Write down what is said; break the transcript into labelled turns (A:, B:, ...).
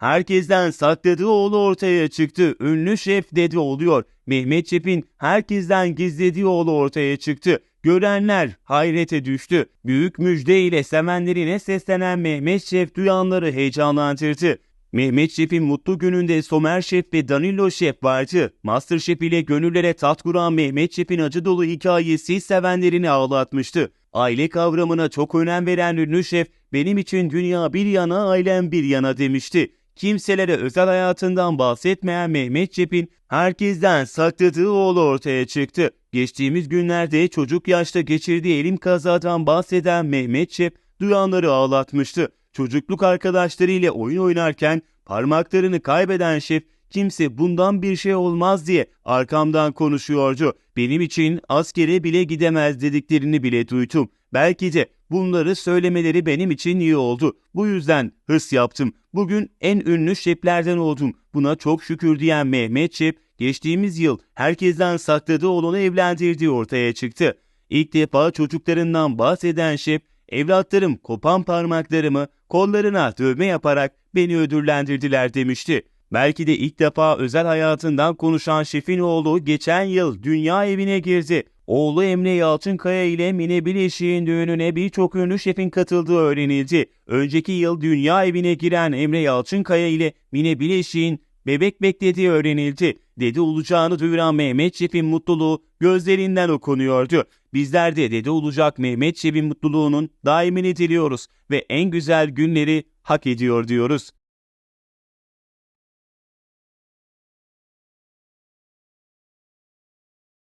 A: herkesten sakladığı oğlu ortaya çıktı. Ünlü şef dede oluyor. Mehmet Şef'in herkesten gizlediği oğlu ortaya çıktı. Görenler hayrete düştü. Büyük müjde ile sevenlerine seslenen Mehmet Şef duyanları heyecanlandırdı. Mehmet Şef'in mutlu gününde Somer Şef ve Danilo Şef vardı. Masterchef ile gönüllere tat kuran Mehmet Şef'in acı dolu hikayesi sevenlerini ağlatmıştı. Aile kavramına çok önem veren ünlü şef, benim için dünya bir yana ailem bir yana demişti. Kimselere özel hayatından bahsetmeyen Mehmet Şef'in herkesten sakladığı oğlu ortaya çıktı. Geçtiğimiz günlerde çocuk yaşta geçirdiği elim kazadan bahseden Mehmet Şef duyanları ağlatmıştı. Çocukluk arkadaşlarıyla oyun oynarken parmaklarını kaybeden şef kimse bundan bir şey olmaz diye arkamdan konuşuyordu. Benim için askere bile gidemez dediklerini bile duydum. Belki de bunları söylemeleri benim için iyi oldu. Bu yüzden hırs yaptım. Bugün en ünlü şeflerden oldum. Buna çok şükür diyen Mehmet Şef, geçtiğimiz yıl herkesten sakladığı oğlunu evlendirdiği ortaya çıktı. İlk defa çocuklarından bahseden şef, evlatlarım kopan parmaklarımı kollarına dövme yaparak beni ödüllendirdiler demişti. Belki de ilk defa özel hayatından konuşan şefin oğlu geçen yıl dünya evine girdi. Oğlu Emre Yalçınkaya ile Mine Bileşik'in düğününe birçok ünlü şefin katıldığı öğrenildi. Önceki yıl dünya evine giren Emre Yalçınkaya ile Mine Bileşik'in bebek beklediği öğrenildi. Dede olacağını duyuran Mehmet Şef'in mutluluğu gözlerinden okunuyordu. Bizler de dede olacak Mehmet Şef'in mutluluğunun daimini diliyoruz ve en güzel günleri hak ediyor diyoruz.